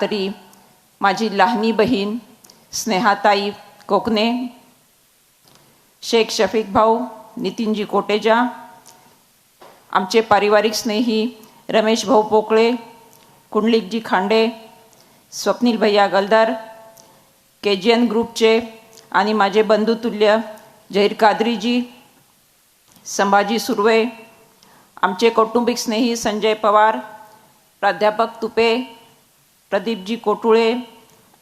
तरी माझी लहानी बहीण स्नेहाताई कोकणे शेख शफीक भाऊ नितीनजी कोटेजा आमचे पारिवारिक स्नेही रमेश भाऊ पोकळे कुंडलिकजी खांडे स्वप्नील भैया गलदार के जी एन ग्रुपचे आणि माझे बंधुतुल्य जहीर कादरीजी संभाजी सुर्वे आमचे कौटुंबिक स्नेही संजय पवार प्राध्यापक तुपे प्रदीपजी कोटुळे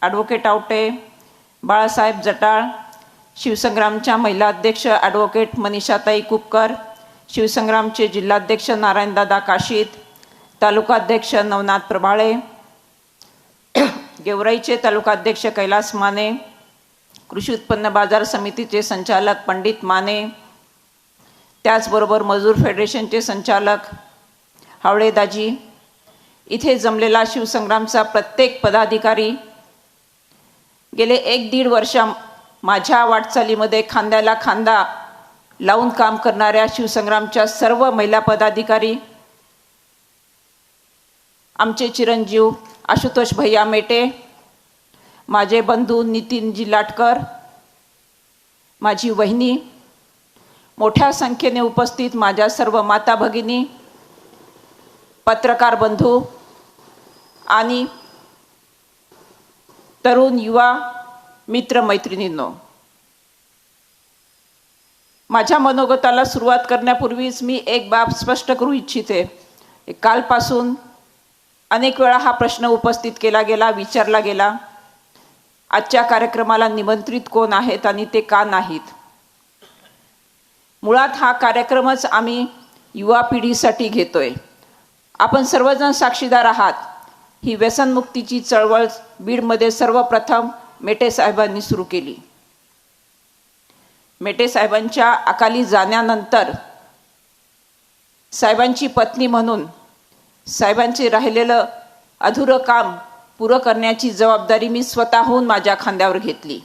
ॲडव्होकेट आवटे बाळासाहेब जटाळ शिवसंग्रामच्या महिला अध्यक्ष ॲडव्होकेट मनीषाताई कुपकर शिवसंग्रामचे जिल्हाध्यक्ष नारायणदादा काशीत तालुकाध्यक्ष नवनाथ प्रभाळे गेवराईचे तालुकाध्यक्ष कैलास माने कृषी उत्पन्न बाजार समितीचे संचालक पंडित माने त्याचबरोबर मजूर फेडरेशनचे संचालक हावळेदाजी इथे जमलेला शिवसंग्रामचा प्रत्येक पदाधिकारी गेले एक दीड वर्ष माझ्या वाटचालीमध्ये खांद्याला खांदा लावून काम करणाऱ्या शिवसंग्रामच्या सर्व महिला पदाधिकारी आमचे चिरंजीव आशुतोष भैया मेटे माझे बंधू नितीनजी लाटकर माझी वहिनी मोठ्या संख्येने उपस्थित माझ्या सर्व माता भगिनी पत्रकार बंधू आणि तरुण युवा मित्र मैत्रिणींनो माझ्या मनोगताला सुरुवात करण्यापूर्वीच मी एक बाब स्पष्ट करू इच्छिते. कालपासून अनेक वेळा हा प्रश्न उपस्थित केला गेला विचारला गेला. आजच्या कार्यक्रमाला निमंत्रित कोण आहेत आणि ते का नाहीत? मुळात हा कार्यक्रमच आम्ही युवा पिढीसाठी घेतोय. आपण सर्वजण साक्षीदार आहात. ही व्यसनमुक्तीची चळवळ बीडमध्ये सर्वप्रथम मेटे साहेबांनी सुरू केली. मेटे साहेबांच्या अकाली जाण्यानंतर साहेबांची पत्नी म्हणून साहेबांचे राहिलेलं अधुरं काम पुरं करण्याची जबाबदारी मी स्वतःहून माझ्या खांद्यावर घेतली.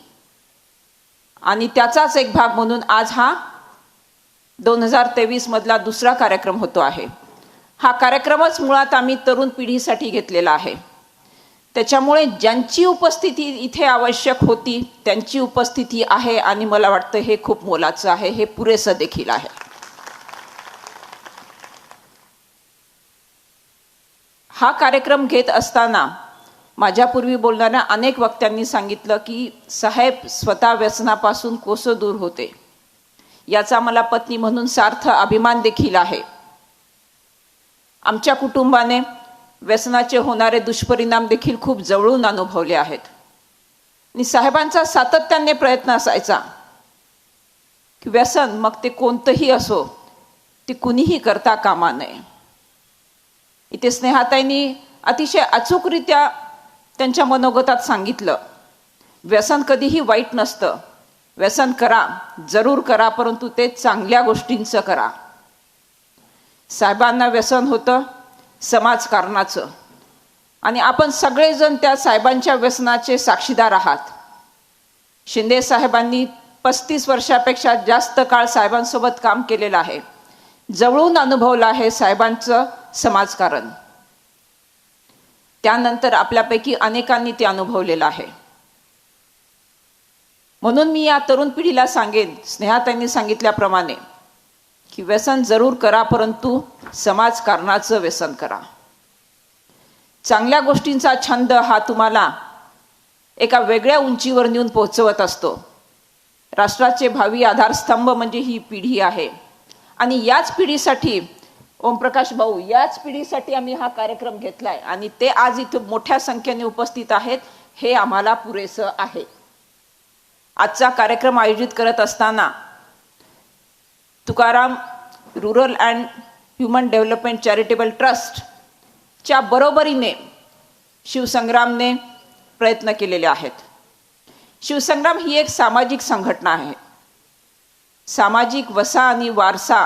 आणि त्याचाच एक भाग म्हणून आज हा दोन हजार तेवीसमधला दुसरा कार्यक्रम होतो आहे. हा कार्यक्रमच मुळात आम्ही तरुण पिढीसाठी घेतलेला आहे. त्याच्यामुळे ज्यांची उपस्थिती इथे आवश्यक होती त्यांची उपस्थिती आहे आणि मला वाटतं हे खूप मोलाचं आहे हे पुरेसं देखील आहे. हा कार्यक्रम घेत असताना माझ्यापूर्वी बोलणाऱ्या अनेक वक्त्यांनी सांगितलं की साहेब स्वतः व्यसनापासून कोसं दूर होते? याचा मला पत्नी म्हणून सार्थ अभिमान देखील आहे. आमच्या कुटुंबाने व्यसनाचे होणारे दुष्परिणाम देखील खूप जवळून अनुभवले आहेत. आणि साहेबांचा सातत्याने प्रयत्न असायचा की व्यसन मग ते कोणतंही असो ते कुणीही करता कामा नये. इथे स्नेहाताईंनी अतिशय अचूकरित्या त्यांच्या मनोगतात सांगितलं व्यसन कधीही वाईट नसतं. व्यसन करा जरूर करा परंतु ते चांगल्या गोष्टींचं करा. साहेबांना व्यसन होतं समाजकारणाचं. आणि आपण सगळेजण त्या साहेबांच्या व्यसनाचे साक्षीदार आहात. शिंदे साहेबांनी पस्तीस वर्षापेक्षा जास्त काळ साहेबांसोबत काम केलेलं आहे. जवळून अनुभवलं आहे साहेबांचं समाजकारण. त्यानंतर आपल्यापैकी अनेकांनी ते अनुभवलेलं आहे. म्हणून मी या तरुण पिढीला सांगेन स्नेहा त्यांनी सांगितल्याप्रमाणे की व्यसन जरूर करा परंतु समाजकारणाचं व्यसन करा. चांगल्या गोष्टींचा छंद हा तुम्हाला एका वेगळ्या उंचीवर नेऊन पोहोचवत असतो. राष्ट्राचे भावी आधारस्तंभ म्हणजे ही पिढी आहे. आणि याच पिढीसाठी ओमप्रकाश भाऊ याच पिढीसाठी आम्ही हा कार्यक्रम घेतलाय. आणि ते आज इथं मोठ्या संख्येने उपस्थित आहेत हे आम्हाला पुरेसं आहे. आजचा कार्यक्रम आयोजित करत असताना Tukaram rural and human development charitable ट्रस्टच्या बरोबरीने शिवसंग्रामने प्रयत्न केलेले आहेत. शिवसंग्राम ही एक सामाजिक संघटना आहे. सामाजिक वसा आणि वारसा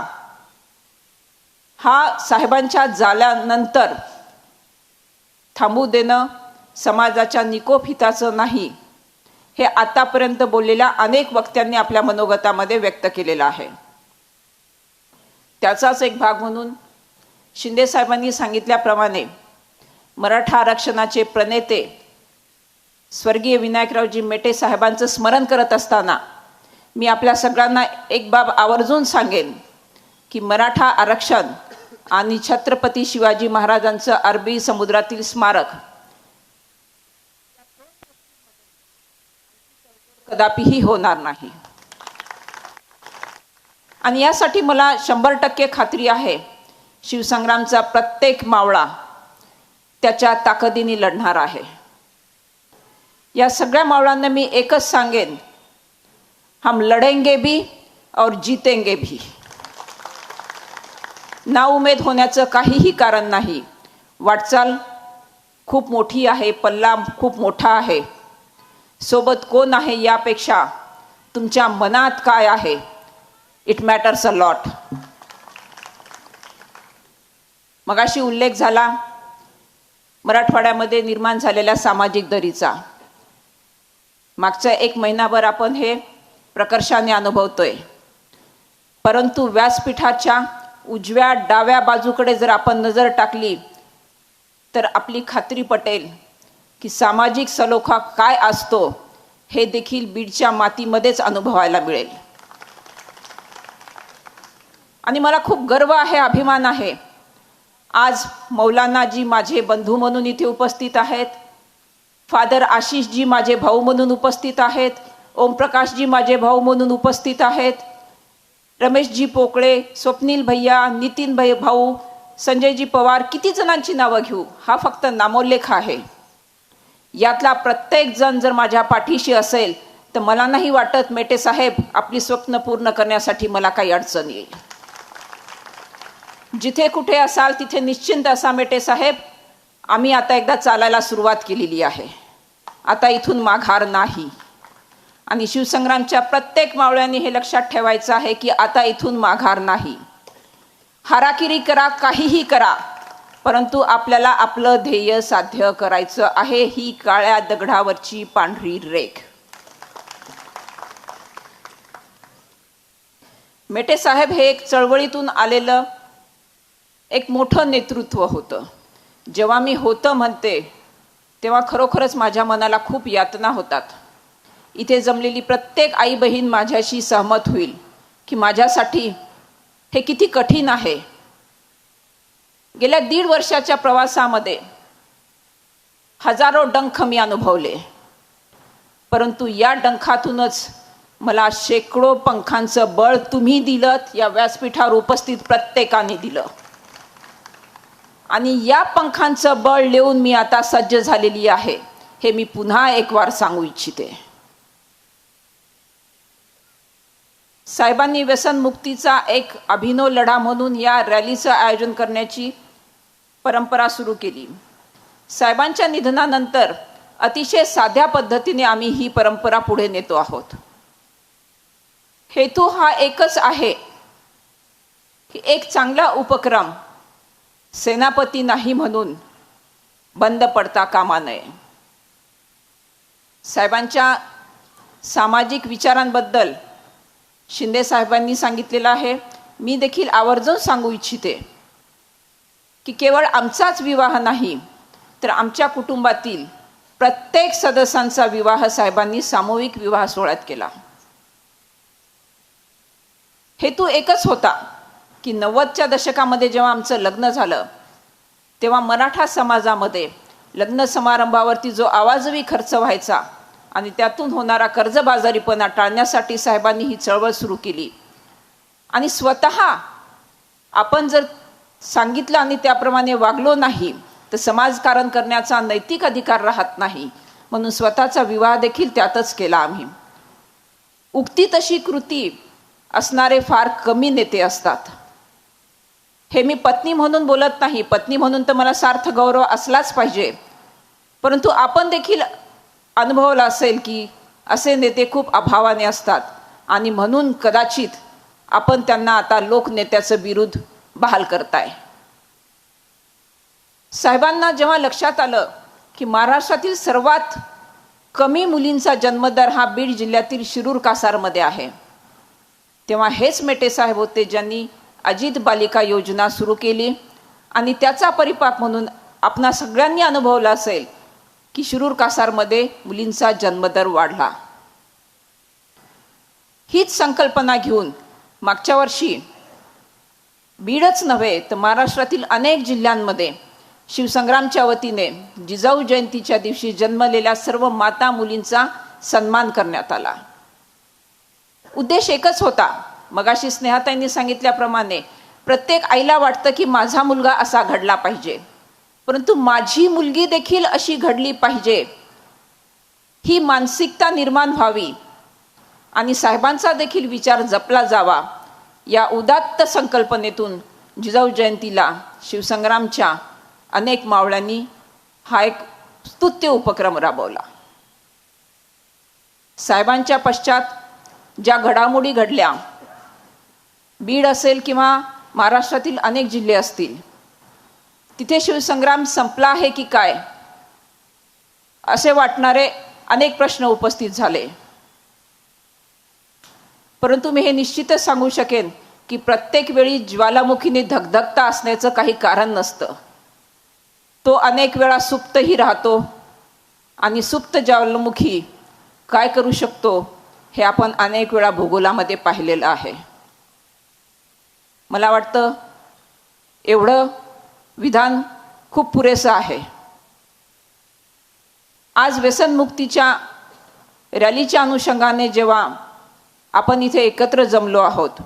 हा साहेबांच्या जाल्यानंतर थांबू देणं समाजाच्या निकोप हिताचं नाही हे आतापर्यंत बोललेल्या अनेक वक्त्यांनी आपल्या मनोगतामध्ये व्यक्त केलेलं आहे. त्याचाच एक भाग म्हणून शिंदेसाहेबांनी सांगितल्याप्रमाणे मराठा आरक्षणाचे प्रणेते स्वर्गीय विनायकरावजी मेटे साहेबांचं स्मरण करत असताना मी आपल्या सगळ्यांना एक बाब आवर्जून सांगेन की मराठा आरक्षण आणि छत्रपती शिवाजी महाराजांचं अरबी समुद्रातील स्मारक कदापिही होणार नाही. आणि यासाठी मला शंभर टक्के खात्री आहे शिवसंग्रामचा प्रत्येक मावळा त्याच्या ताकदीने लढणार आहे. या सगळ्या मावळांना मी एकच सांगेन हम लढेंगे भी और जीतेंगे भी. नाउमेद होण्याचं काहीही कारण नाही. वाटचाल खूप मोठी आहे पल्ला खूप मोठा आहे. सोबत कोण आहे यापेक्षा तुमच्या मनात काय आहे? इट मॅटर्स अ लॉट मगाशी उल्लेख झाला मराठवाड्यामध्ये निर्माण झालेल्या सामाजिक दरीचा. मागच्या एक महिनाभर आपण हे प्रकर्षाने अनुभवतोय. परंतु व्यासपीठाच्या उजव्या डाव्या बाजूकडे जर आपण नजर टाकली तर आपली खात्री पटेल की सामाजिक सलोखा काय असतो हे देखील बीडच्या मातीमध्येच अनुभवायला मिळेल. आणि मला खूप गर्व आहे अभिमान आहे. आज मौलानाजी माझे बंधू म्हणून इथे उपस्थित आहेत. फादर आशिषजी माझे भाऊ म्हणून उपस्थित आहेत. ओमप्रकाशजी माझे भाऊ म्हणून उपस्थित आहेत. रमेशजी पोकळे स्वप्नील भैया नितीन भै भाऊ संजयजी पवार किती जणांची नावं घेऊ? हा फक्त नामोल्लेख आहे. यातला प्रत्येक जण जर माझ्या पाठीशी असेल तर मला नाही वाटत मेटे साहेब आपली स्वप्न पूर्ण करण्यासाठी मला काही अडचण येईल. जिथे कुठे असाल तिथे निश्चिंत असा मेटे साहेब आम्ही आता एकदा चालायला सुरुवात केलेली आहे. आता इथून माघार नाही. आणि शिवसंग्रामच्या प्रत्येक मावळ्यांनी हे लक्षात ठेवायचं आहे की आता इथून माघार नाही. हाराकिरी करा काहीही करा परंतु आपल्याला आपलं ध्येय साध्य करायचं आहे ही काळ्या दगडावरची पांढरी रेख. मेटे साहेब हे एक चळवळीतून आलेलं एक मोठं नेतृत्व होतं. जेव्हा मी होतं म्हणते तेव्हा खरोखरच माझ्या मनाला खूप यातना होतात. इथे जमलेली प्रत्येक आई बहीण माझ्याशी सहमत होईल की माझ्यासाठी हे किती कठीण आहे. गेल्या दीड वर्षाच्या प्रवासामध्ये हजारो डंख मी अनुभवले. परंतु या डंखातूनच मला शेकडो पंखांचं बळ तुम्ही दिलं या व्यासपीठावर उपस्थित प्रत्येकाने दिलं. आणि या पंखांचं बळ लिहून मी आता सज्ज झालेली आहे. हे मी पुन्हा एक वार सांगू इच्छिते. साहेबांनी व्यसनमुक्तीचा एक अभिनव लढा म्हणून या रॅलीचं आयोजन करण्याची परंपरा सुरू केली. साहेबांच्या निधनानंतर अतिशय साध्या पद्धतीने आम्ही ही परंपरा पुढे नेतो आहोत. हेतू हा एकच आहे की एक चांगला उपक्रम सेनापती नाही म्हणून बंद पडता कामा नये. साहेबांच्या सामाजिक विचारांबद्दल शिंदे साहेबांनी सांगितलेलं आहे. मी देखील आवर्जून सांगू इच्छिते की केवळ आमचाच विवाह नाही तर आमच्या कुटुंबातील प्रत्येक सदस्यांचा विवाह साहेबांनी सामूहिक विवाह सोहळ्यात केला. हेतू एकच होता. की नव्वदच्या दशकामध्ये जेव्हा आमचं लग्न झालं तेव्हा मराठा समाजामध्ये लग्न समारंभावरती जो आवाजवी खर्च व्हायचा आणि त्यातून होणारा कर्जबाजारीपणा टाळण्यासाठी साहेबांनी ही चळवळ सुरू केली. आणि स्वतः आपण जर सांगितलं आणि त्याप्रमाणे वागलो नाही तर समाजकारण करण्याचा नैतिक अधिकार राहत नाही. म्हणून स्वतःचा विवाह देखील त्यातच केला आम्ही. उक्ती तशी कृती असणारे फार कमी नेते असतात. हे मी पत्नी म्हणून बोलत नाही. पत्नी म्हणून तर मला सार्थ गौरव असलाच पाहिजे. परंतु आपण देखील अनुभवलं असेल की असे नेते खूप अभावाने असतात. आणि म्हणून कदाचित आपण त्यांना आता लोकनेत्याचं विरुद्ध बहाल करताय. साहेबांना जेव्हा लक्षात आलं की महाराष्ट्रातील सर्वात कमी मुलींचा जन्मदर हा बीड जिल्ह्यातील शिरूर कासारमध्ये आहे तेव्हा हेच मेटे साहेब होते ज्यांनी अजित बालिका योजना सुरू केली आणि त्याचा परिपाक म्हणून आपणा सगळ्यांनी अनुभवला असेल की शिरूर कासारमध्ये मुलींचा जन्मदर वाढला. हीच संकल्पना घेऊन मागच्या वर्षी बीडच नव्हे तर महाराष्ट्रातील अनेक जिल्ह्यांमध्ये शिवसंग्रामच्या वतीने जिजाऊ जयंतीच्या दिवशी जन्मलेल्या सर्व माता मुलींचा सन्मान करण्यात आला. उद्देश एकच होता मगाशी स्नेहाताईंनी सांगितल्याप्रमाणे प्रत्येक आईला वाटतं की माझा मुलगा असा घडला पाहिजे. परंतु माझी मुलगी देखील अशी घडली पाहिजे. ही मानसिकता निर्माण व्हावी आणि साहेबांचा देखील विचार जपला जावा. या उदात्त संकल्पनेतून जिजाऊ जयंतीला शिवसंग्रामच्या अनेक मावळ्यांनी हा एक स्तुत्य उपक्रम राबवला. साहेबांच्या पश्चात ज्या घडामोडी घडल्या बीड असेल किंवा महाराष्ट्रातील अनेक जिल्हे असतील तिथे शिवसंग्राम संपला आहे की काय? असे वाटणारे अनेक प्रश्न उपस्थित झाले. परंतु मी हे निश्चितच सांगू शकेन की प्रत्येक वेळी ज्वालामुखीने धगधगता असण्याचं काही कारण नसतं. तो अनेक वेळा सुप्तही राहतो आणि सुप्त ज्वालामुखी काय करू शकतो हे आपण अनेक वेळा भूगोलामध्ये पाहिलेलं आहे. मला वाटतं एवढं विधान खूप पुरेसं आहे. आज व्यसनमुक्तीच्या रॅलीच्या अनुषंगाने जेव्हा आपण इथे एकत्र जमलो आहोत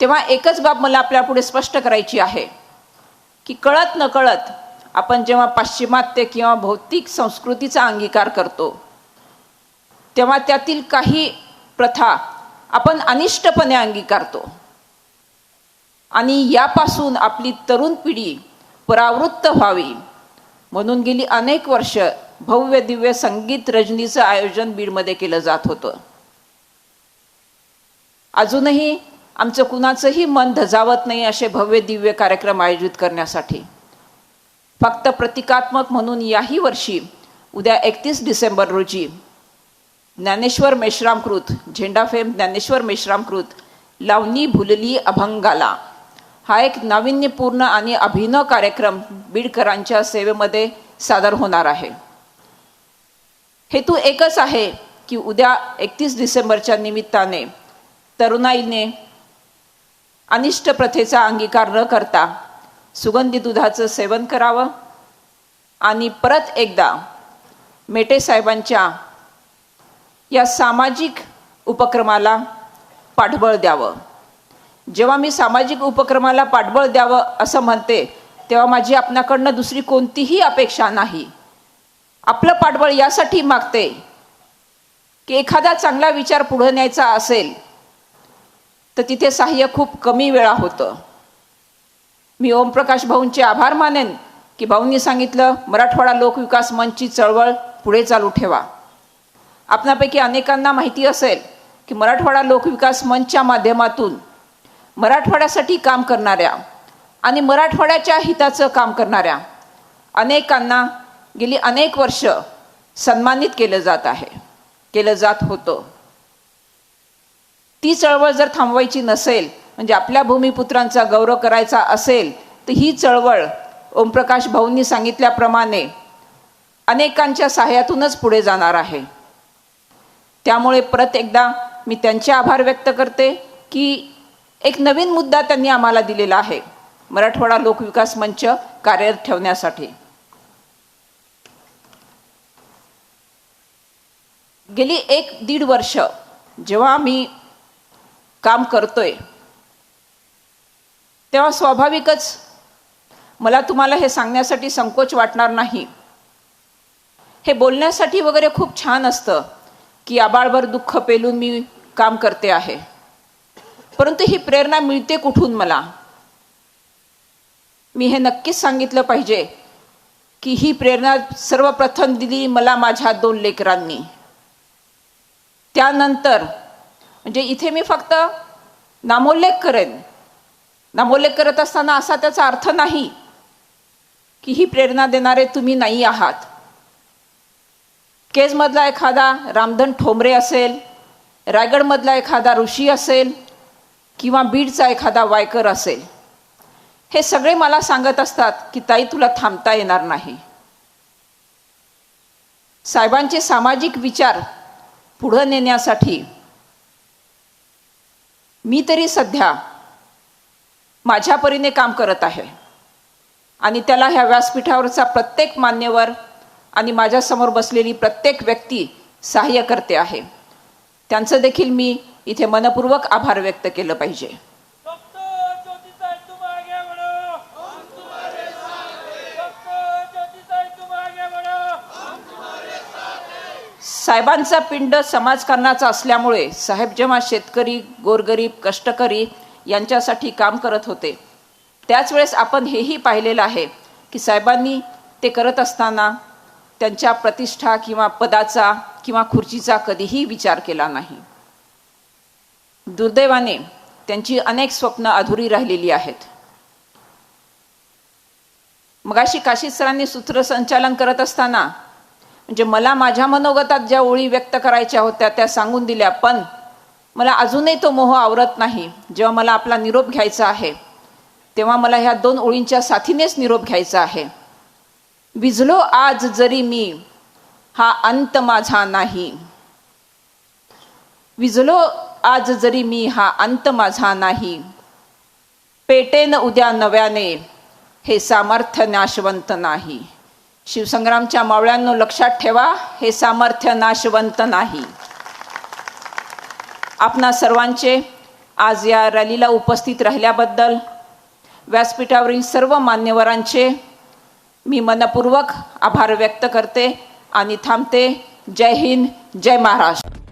तेव्हा एकच बाब मला आपल्यापुढे स्पष्ट करायची आहे की कळत न कळत आपण जेव्हा पाश्चिमात्य किंवा भौतिक संस्कृतीचा अंगीकार करतो तेव्हा त्यातील काही प्रथा आपण अनिष्टपणे अंगीकारतो. आणि यापासून आपली तरुण पिढी परावृत्त व्हावी. म्हणून गेली अनेक वर्ष भव्य दिव्य संगीत रजनीचं आयोजन बीडमध्ये केलं जात होतं. अजूनही आमचं कुणाचंही मन धजावत नाही असे भव्य दिव्य कार्यक्रम आयोजित करण्यासाठी. फक्त प्रतिकात्मक म्हणून याही वर्षी उद्या एकतीस डिसेंबर रोजी ज्ञानेश्वर मेश्रामकृत झेंडाफेम ज्ञानेश्वर मेश्रामकृत लावणी भुलली अभंगाला. हा एक नाविन्यपूर्ण आणि अभिनव कार्यक्रम बीडकरांच्या सेवेमध्ये सादर होणार आहे. हेतू एकच आहे की उद्या एकतीस डिसेंबरच्या निमित्ताने तरुणाईने अनिष्ट प्रथेचा अंगीकार न करता सुगंधी दुधाचं सेवन करावं आणि परत एकदा मेटे साहेबांच्या या सामाजिक उपक्रमाला पाठबळ द्यावं. जेव्हा मी सामाजिक उपक्रमाला पाठबळ द्यावं असं म्हणते तेव्हा माझी आपणाकडनं दुसरी कोणतीही अपेक्षा नाही. आपलं पाठबळ यासाठी मागते की एखादा चांगला विचार पुढे न्यायचा असेल तर तिथे सहाय्य खूप कमी वेळा होतं. मी ओमप्रकाश भाऊंचे आभार मानेन की भाऊंनी सांगितलं मराठवाडा लोकविकास मंचची चळवळ पुढे चालू ठेवा. आपणापैकी अनेकांना माहिती असेल की मराठवाडा लोकविकास मंचच्या माध्यमातून मराठवाड्यासाठी काम करणाऱ्या आणि मराठवाड्याच्या हिताचं काम करणाऱ्या अनेकांना गेली अनेक वर्ष सन्मानित केलं जात आहे. केलं जात होतं. ती चळवळ जर थांबवायची नसेल म्हणजे आपल्या भूमिपुत्रांचा गौरव करायचा असेल तर ही चळवळ ओमप्रकाश भाऊंनी सांगितल्याप्रमाणे अनेकांच्या सहाय्यातूनच पुढे जाणार आहे. त्यामुळे परत एकदा मी त्यांचे आभार व्यक्त करते की एक नवीन मुद्दा त्यांनी आम्हाला दिलेला आहे मराठवाडा लोकविकास मंच कार्यरत ठेवण्यासाठी. गेली एक दीड वर्ष जेव्हा मी काम करतोय तेव्हा स्वाभाविकच मला तुम्हाला हे सांगण्यासाठी संकोच वाटणार नाही. हे बोलण्यासाठी वगैरे खूप छान असतं की आबाळभर दुःख पेलून मी काम करते आहे. परंतु ही प्रेरणा मिळते कुठून मला? मी हे नक्कीच सांगितलं पाहिजे की ही प्रेरणा सर्वप्रथम दिली मला माझ्या दोन लेकरांनी. त्यानंतर म्हणजे इथे मी फक्त नामोल्लेख करेन. नामोल्लेख करत असताना असा त्याचा अर्थ नाही की ही प्रेरणा देणारे तुम्ही नाही आहात. केजमधला एखादा रामधन ठोंबरे असेल रायगडमधला एखादा ऋषी असेल किंवा बीडचा एखादा वायकर असेल हे सगळे मला सांगत असतात की ताई तुला थांबता येणार नाही. साहेबांचे सामाजिक विचार पुढं नेण्यासाठी मी तरी सध्या माझ्या परीने काम करत आहे. आणि त्याला ह्या व्यासपीठावरचा प्रत्येक मान्यवर आणि माझ्यासमोर बसलेली प्रत्येक व्यक्ती सहाय्य करते आहे. त्यांचं देखील मी इथे मनपूर्वक आभार व्यक्त केलं पाहिजे. साहेबांचा पिंड समाजकारणाचा असल्यामुळे साहेब जेव्हा शेतकरी गोरगरीब कष्टकरी यांच्यासाठी काम करत होते त्याच वेळेस आपण हेही पाहिलेलं आहे की साहेबांनी ते करत असताना त्यांच्या प्रतिष्ठा किंवा पदाचा किंवा खुर्चीचा कधीही विचार केला नाही. दुर्दैवाने त्यांची अनेक स्वप्न अधुरी राहिलेली आहेत. मगाशी काशीद सरांनी सूत्रसंचालन करत असताना म्हणजे मला माझ्या मनोगतात ज्या ओळी व्यक्त करायच्या होत्या त्या सांगून दिल्या पण मला अजूनही तो मोह आवरत नाही. जेव्हा मला आपला निरोप घ्यायचा आहे तेव्हा मला ह्या दोन ओळींच्या साथीनेच निरोप घ्यायचा आहे. विझलो आज जरी मी हा अंत माझा नाही. विझलो आज जरी मी हा अंत माझा नाही पेटेन उद्या नव्याने हे सामर्थ्य नाशवंत नाही. शिवसंग्रामच्या मावळ्यांनो लक्षात ठेवा हे सामर्थ्य नाशवंत नाही. आपणा सर्वांचे आज या रॅलीला उपस्थित राहिल्याबद्दल व्यासपीठावरील सर्व मान्यवरांचे मी मनपूर्वक आभार व्यक्त करते आणि थांबते. जय हिंद जय महाराष्ट्र.